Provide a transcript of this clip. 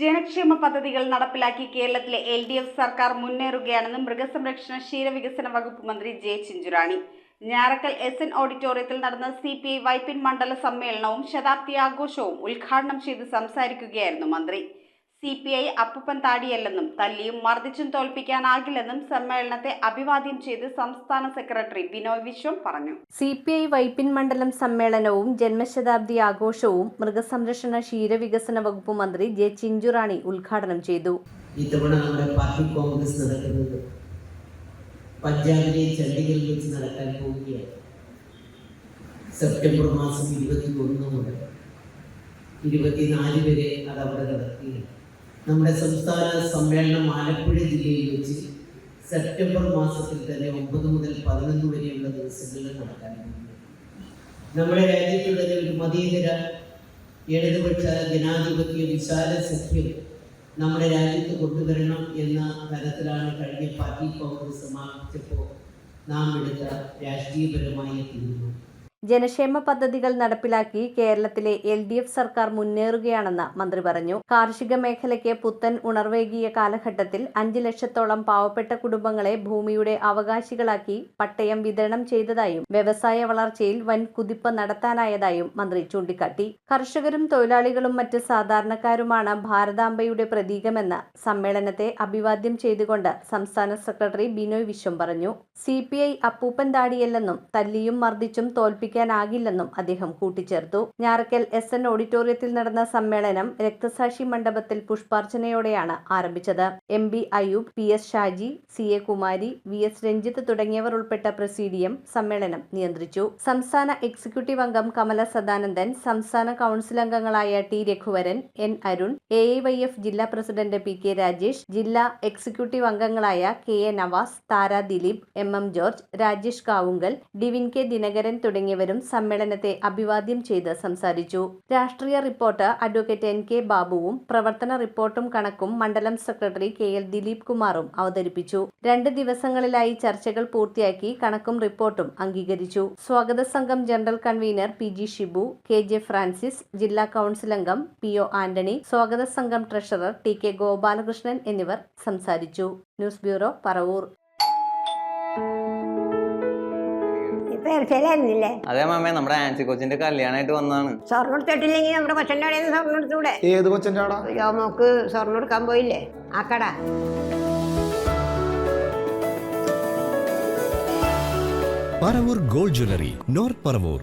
ജനക്ഷേമ പദ്ധതികൾ നടപ്പിലാക്കി കേരളത്തിലെ എൽ ഡി എഫ് സർക്കാർ മുന്നേറുകയാണെന്ന് മൃഗസംരക്ഷണ ക്ഷീരവികസന വകുപ്പ് മന്ത്രി J Chinchurani Njarakkal S N ഓഡിറ്റോറിയത്തിൽ നടന്ന സി പി ഐ വൈപ്പിൻ മണ്ഡല സമ്മേളനവും ശതാബ്ദി ആഘോഷവും ഉദ്ഘാടനം ചെയ്ത് സംസാരിക്കുകയായിരുന്നു മന്ത്രി. സി പി ഐ അപ്പുപ്പൻ താടിയല്ലെന്നും തല്ലിയും മർദ്ദിച്ചും തോൽപ്പിക്കാനാകില്ലെന്നും സമ്മേളനത്തെ അഭിവാദ്യം ചെയ്ത് സംസ്ഥാന സെക്രട്ടറി ബിനോയ് വിശ്വം പറഞ്ഞു. സി പി ഐ വൈപ്പിൻ മണ്ഡലം സമ്മേളനവും ജന്മശതാബ്ദി ആഘോഷവും മൃഗസംരക്ഷണ ക്ഷീരവികസന വകുപ്പ് മന്ത്രി ജെ ചിഞ്ചുറാണി ഉദ്ഘാടനം ചെയ്തു. ഇത്തവണ നമ്മുടെ പാർട്ടി കോൺഗ്രസ് നടക്കുന്നത് പഞ്ചാബിലെ ചണ്ഡീഗഡിൽ വെച്ച് നടക്കാൻ പോവുകയാണ്. സെപ്റ്റംബർ മാസം ഇരുപത്തി ഒന്ന് മുതൽ ഇരുപത്തിനാല് വരെ അത് അവിടെ നടക്കുകയാണ്. നമ്മുടെ സംസ്ഥാന സമ്മേളനം ആലപ്പുഴ ജില്ലയിൽ വെച്ച് സെപ്റ്റംബർ മാസത്തിൽ തന്നെ ഒമ്പത് മുതൽ പതിനൊന്ന് വരെയുള്ള ദിവസങ്ങളിൽ നടക്കാൻ നമ്മുടെ രാജ്യത്ത് ഒരു മതേതര ഇടതുപക്ഷ ജനാധിപത്യ വിശാല സഖ്യം നമ്മുടെ രാജ്യത്ത് കൊണ്ടുവരണം എന്ന തരത്തിലാണ് കഴിഞ്ഞ പാർട്ടി കോൺഗ്രസ് സമാപിച്ചപ്പോൾ നാം എടുത്ത രാഷ്ട്രീയപരമായ തീരുമാനം. ജനക്ഷേമ പദ്ധതികൾ നടപ്പിലാക്കി കേരളത്തിലെ എൽ ഡി എഫ് സർക്കാർ മുന്നേറുകയാണെന്ന് മന്ത്രി പറഞ്ഞു. കാർഷിക മേഖലയ്ക്ക് പുത്തൻ ഉണർവേകിയ കാലഘട്ടത്തിൽ അഞ്ച് ലക്ഷത്തോളം പാവപ്പെട്ട കുടുംബങ്ങളെ ഭൂമിയുടെ അവകാശികളാക്കി പട്ടയം വിതരണം ചെയ്തതായും വ്യവസായ വളർച്ചയിൽ വൻ കുതിപ്പ് നടത്താനായതായും മന്ത്രി ചൂണ്ടിക്കാട്ടി. കർഷകരും തൊഴിലാളികളും മറ്റ് സാധാരണക്കാരുമാണ് ഭാരതാംബയുടെ പ്രതീകമെന്ന് സമ്മേളനത്തെ അഭിവാദ്യം ചെയ്തുകൊണ്ട് സംസ്ഥാന സെക്രട്ടറി ബിനോയ് വിശ്വം പറഞ്ഞു. സി പി ഐ അപ്പൂപ്പൻ താടിയല്ലെന്നും തല്ലിയും മർദ്ദിച്ചും തോൽപ്പിക്കാനാകില്ലെന്നും അദ്ദേഹം കൂട്ടിച്ചേർത്തു. ഞാറക്കൽ എസ് എൻ ഓഡിറ്റോറിയത്തിൽ നടന്ന സമ്മേളനം രക്തസാക്ഷി മണ്ഡപത്തിൽ പുഷ്പാർച്ചനയോടെയാണ് ആരംഭിച്ചത്. M B Ayub P S Shaji C A Kumari V S Ranjith തുടങ്ങിയവർ ഉൾപ്പെട്ട പ്രസീഡിയം സമ്മേളനം നിയന്ത്രിച്ചു. സംസ്ഥാന എക്സിക്യൂട്ടീവ് അംഗം കമല സദാനന്ദൻ സംസ്ഥാന കൗൺസിൽ അംഗങ്ങളായ T Raghuvaran N Arun A Y F ജില്ലാ പ്രസിഡന്റ് പി കെ രാജേഷ് ജില്ലാ എക്സിക്യൂട്ടീവ് അംഗങ്ങളായ K A Navas Thara Dileep M M George Rajesh Kavungal Divin K Dinakaran തുടങ്ങിയവരും സമ്മേളനത്തെ അഭിവാദ്യം ചെയ്ത് സംസാരിച്ചു. രാഷ്ട്രീയ റിപ്പോർട്ട് അഡ്വക്കേറ്റ് എൻ കെ ബാബുവും പ്രവർത്തന റിപ്പോർട്ടും കണക്കും മണ്ഡലം സെക്രട്ടറി കെ എൽ ദിലീപ് കുമാറും അവതരിപ്പിച്ചു. രണ്ട് ദിവസങ്ങളിലായി ചർച്ചകൾ പൂർത്തിയാക്കി കണക്കും റിപ്പോർട്ടും അംഗീകരിച്ചു. സ്വാഗത സംഘം general convener P G Shibu K J Francis ജില്ലാ കൗൺസിൽ അംഗം പി ഒ ആന്റണി സ്വാഗത സംഘം ട്രഷറർ ടി കെ ഗോപാലകൃഷ്ണൻ എന്നിവർ സംസാരിച്ചു. News bureau Paravur. എർച്ചയിലായിരുന്നില്ലേ അതെ മാമേ നമ്മുടെ ആൻസി കൊച്ചിന്റെ കല്യാണമായിട്ട് വന്നാണ് സ്വർണം എടുത്തിട്ടില്ലെങ്കിൽ നമ്മുടെ നിന്ന് സ്വർണം എടുത്തൂടെ? ഏത് കൊച്ചന്റെ ആടാ യോമോക്ക് സ്വർണം എടുക്കാൻ പോയില്ലേ? ആ കട. Paravur gold jewellery north Paravur